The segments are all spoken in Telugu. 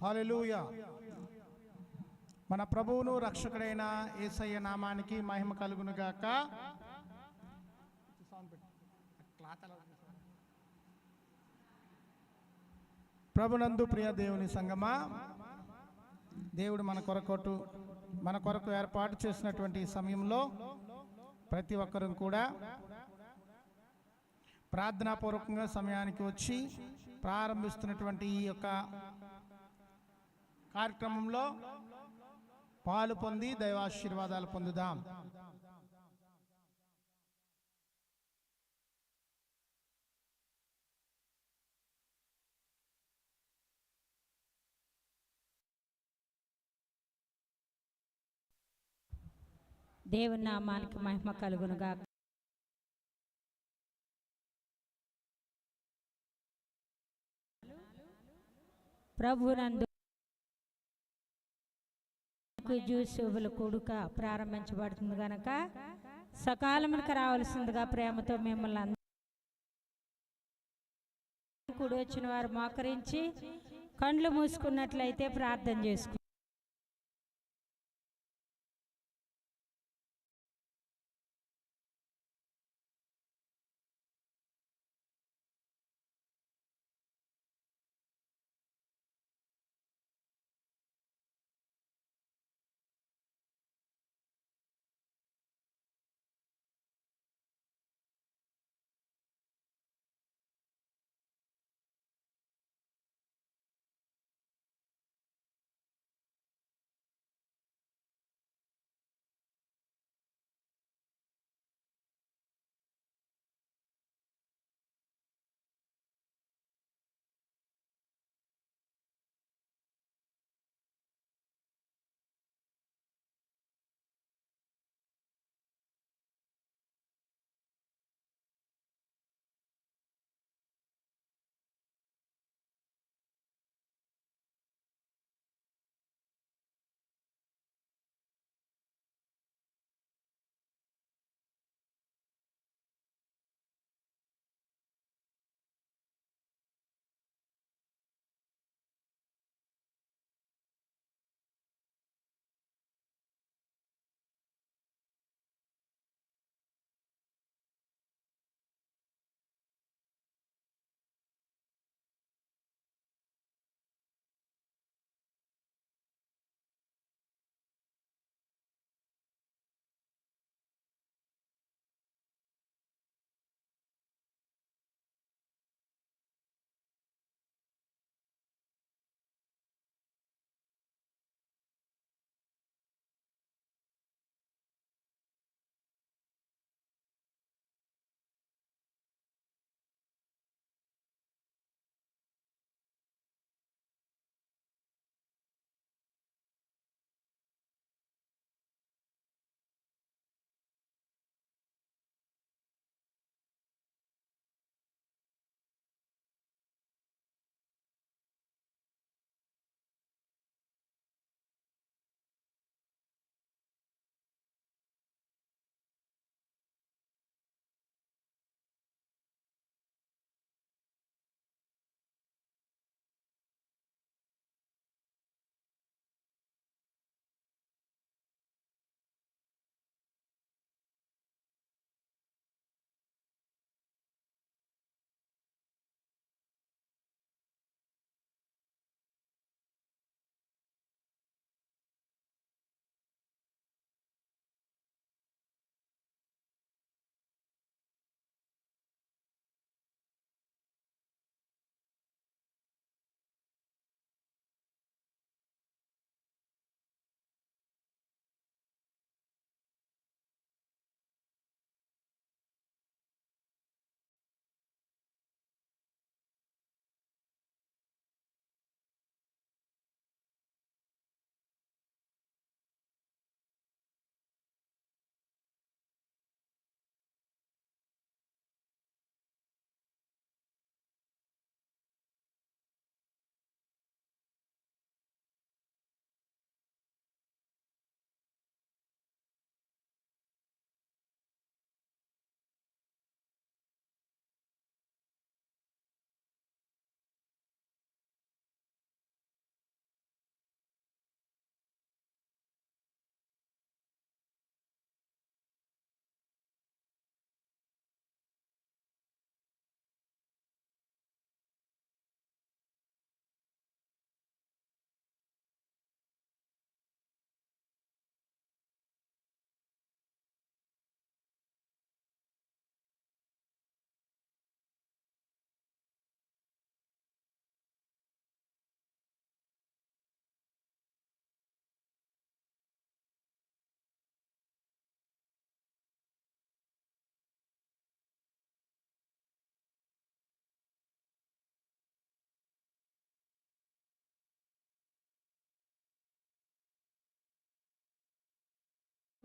హాలెలూయ మన ప్రభువును రక్షకుడైన యేసయ్య నామానికి మహిమ కలుగును గాక. ప్రభునందు ప్రియ దేవుని సంగమా దేవుడు మన కొరకొట్టు మన కొరకు ఏర్పాటు చేసినటువంటి సమయంలో ప్రతి ఒక్కరూ కూడా ప్రార్థనాపూర్వకంగా సమయానికి వచ్చి ప్రారంభిస్తున్నటువంటి ఈ యొక్క కార్యక్రమంలో పాలు పొంది దైవాశీర్వాదాలు పొందుదాం. దేవుని నామానికి మహిమ కలుగునుగా ప్రభునందు జూసువుల కూడుక ప్రారంభించబడుతుంది గనక. సకాలమునకు రావాల్సిందిగా ప్రేమతో మిమ్మల్ని అందరూ కూడి వచ్చిన వారు మోకరించి కండ్లు మూసుకున్నట్లయితే ప్రార్థన చేసుకు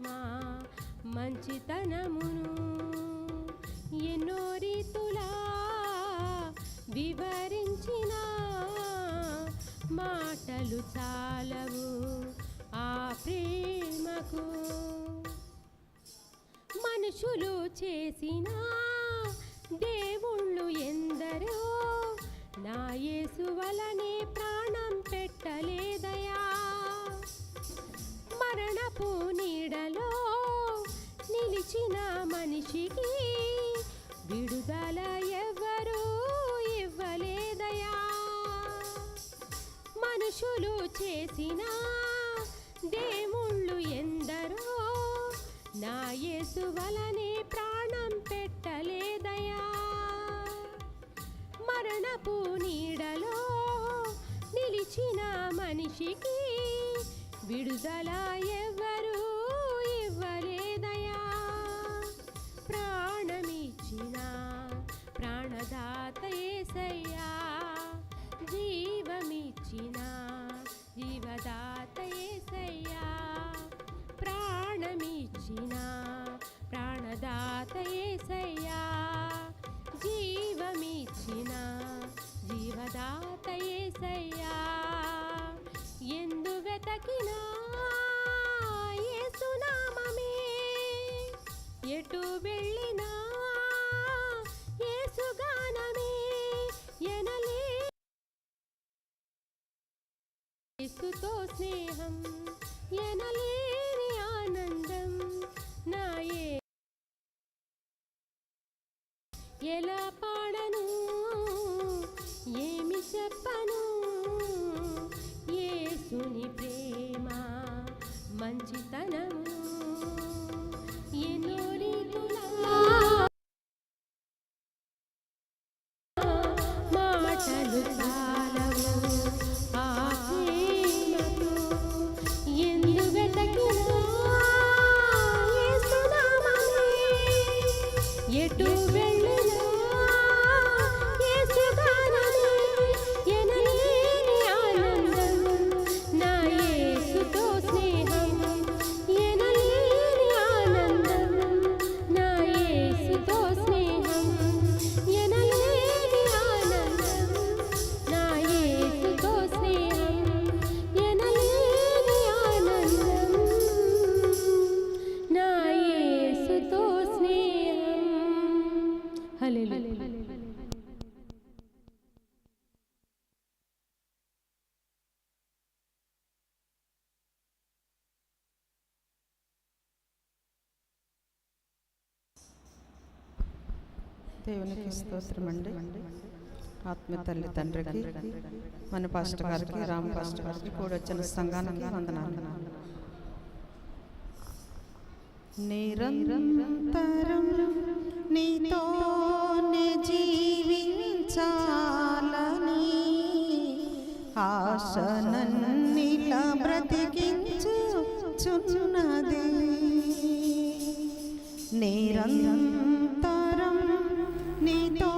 నా మంచితనమును ఎన్నో రీతులా వివరించిన మాటలు చాలవు ఆ ప్రేమకు. మనుషులు చేసిన దేవుళ్ళు ఎందరో చేసిన దేముళ్ళు ఎందరో నా యేసు వలనే ప్రాణం పెట్టలేదయా? మరణపు నీడలో నిలిచిన మనిషికి విడుదల ఇసుతో స్నేహం ఎనలేని ఆనందం నాయే. ఎలా పాడను? ఏమి చెప్పను? యేసుని ప్రేమ మంచితనము దేవునికి స్తోత్రం అండి ఆత్మ తల్లి తండ్రికి మన పాస్టర్ గారికి రామ పాస్టర్ గారికి కూడా వచ్చిన సంఘానికి వందనాలు. నిరంతరం నీతోనే జీవించాలని ఆశనన్నిలా బ్రతికించుచున్నది. నిరంతరం నీతోనే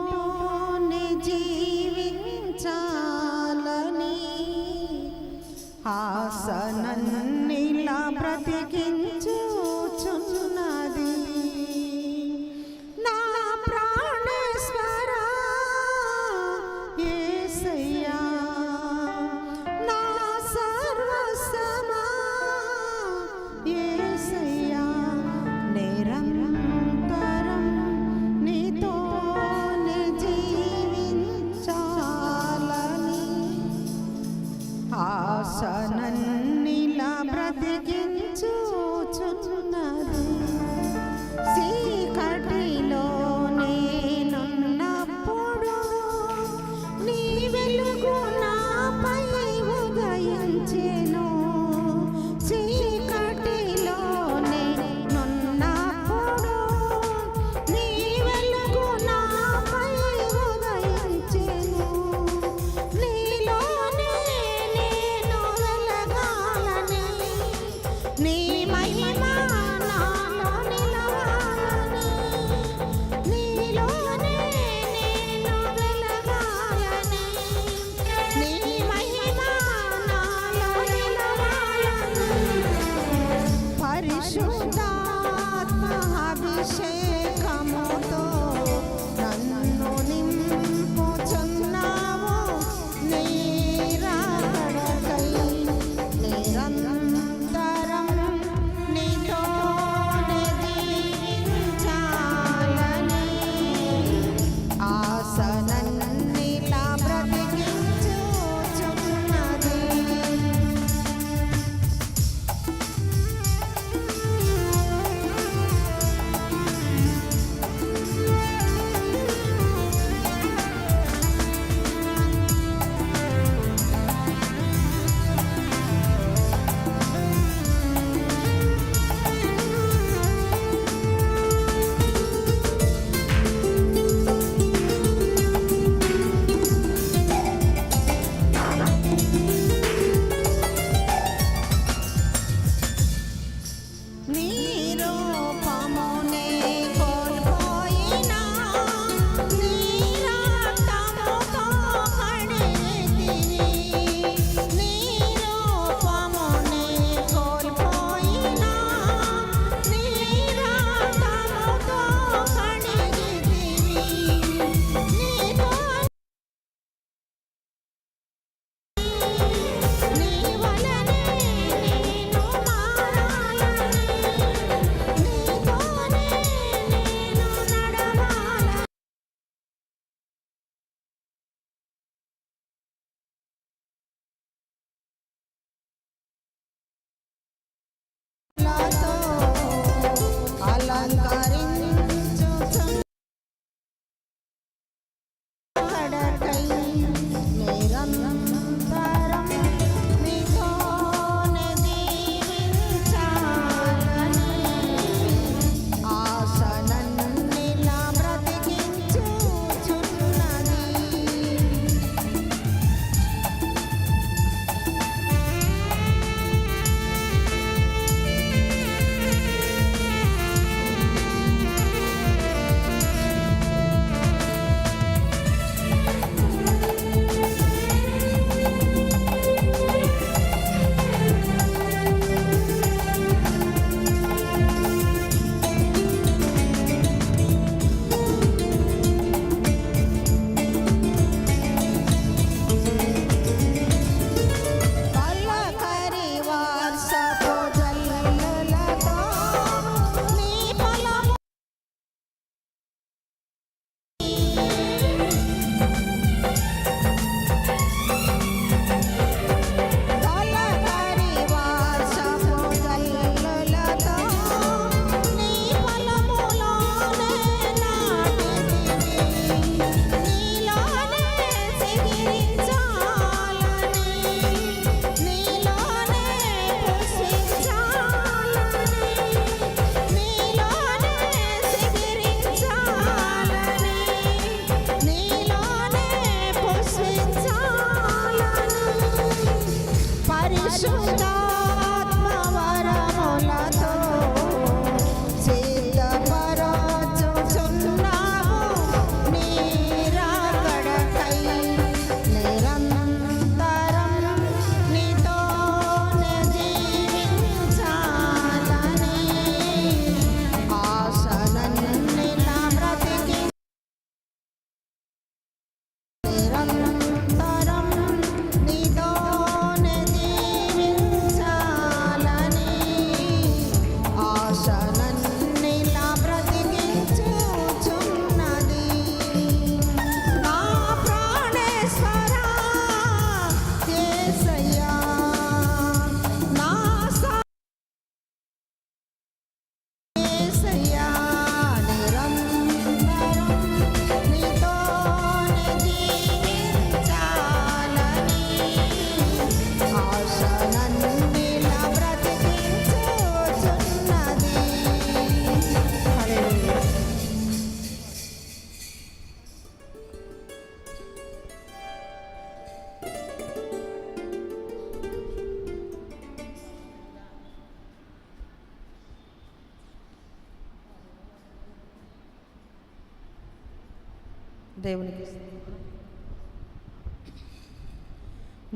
దేవునికి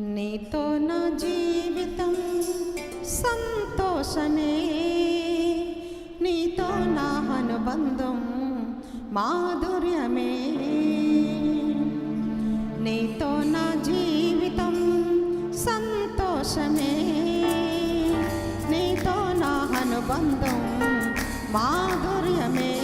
నీతో నా జీవితం సంతోషమే. నీతో నా అనుబంధం మాధుర్యమే. నీతో నా జీవితం సంతోషమే. నీతో నా అనుబంధం మాధుర్యమే.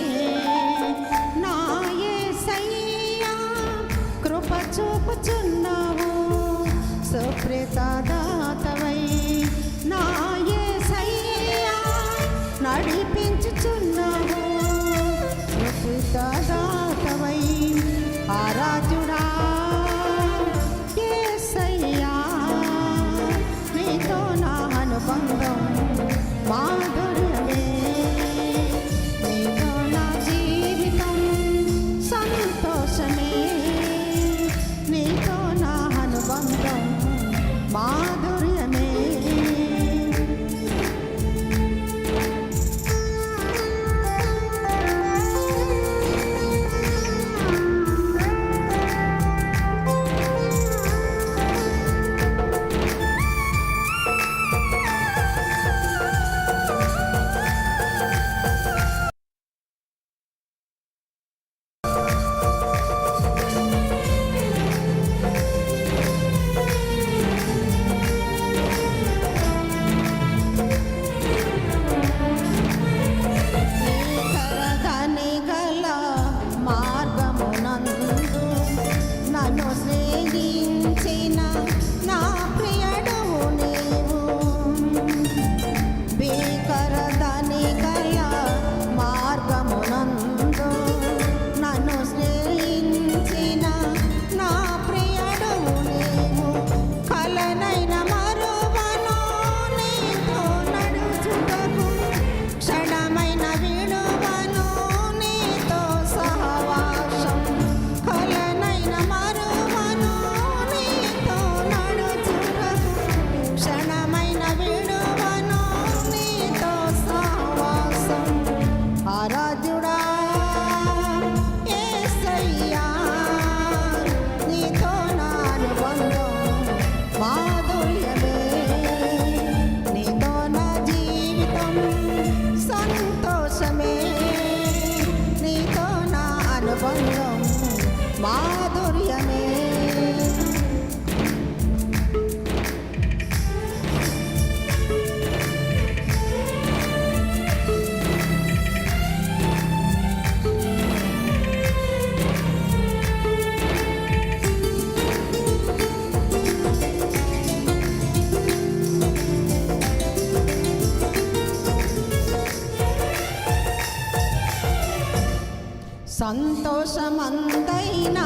సంతోషమందైనా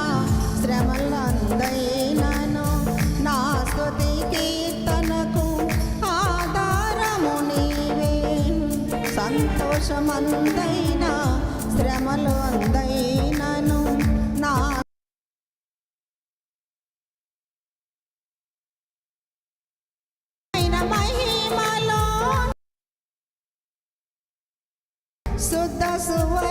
శ్రమలందైనను నా స్తుతి కీర్తనకు ఆధారము నీవే. సంతోషమందైనా శ్రమలు అందైనను నా మహిమలో. శుద్ధ సువ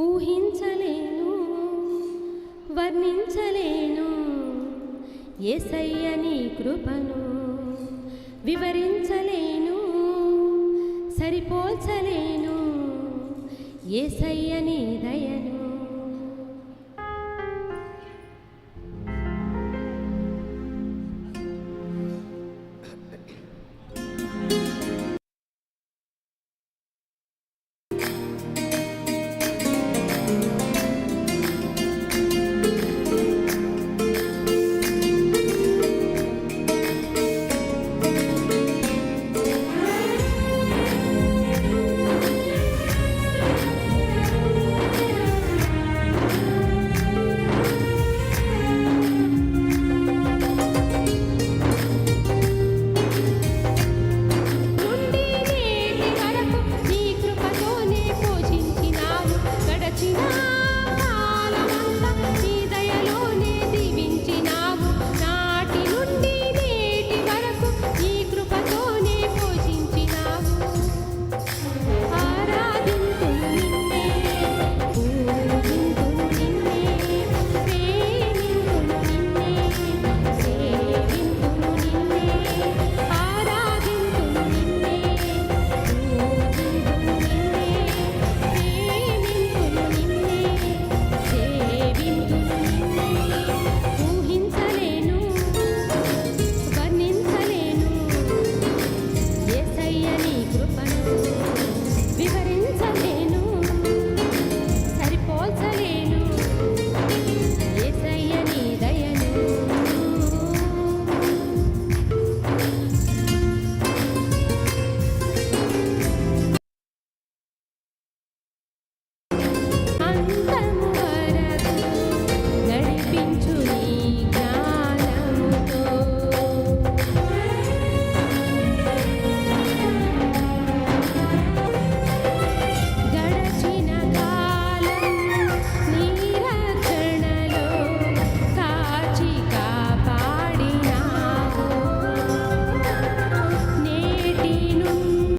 ఊహించలేను వర్ణించలేను. ఏసయ్యని కృపను వివరించలేను సరిపోల్చలేను. ఏసయ్యని దయను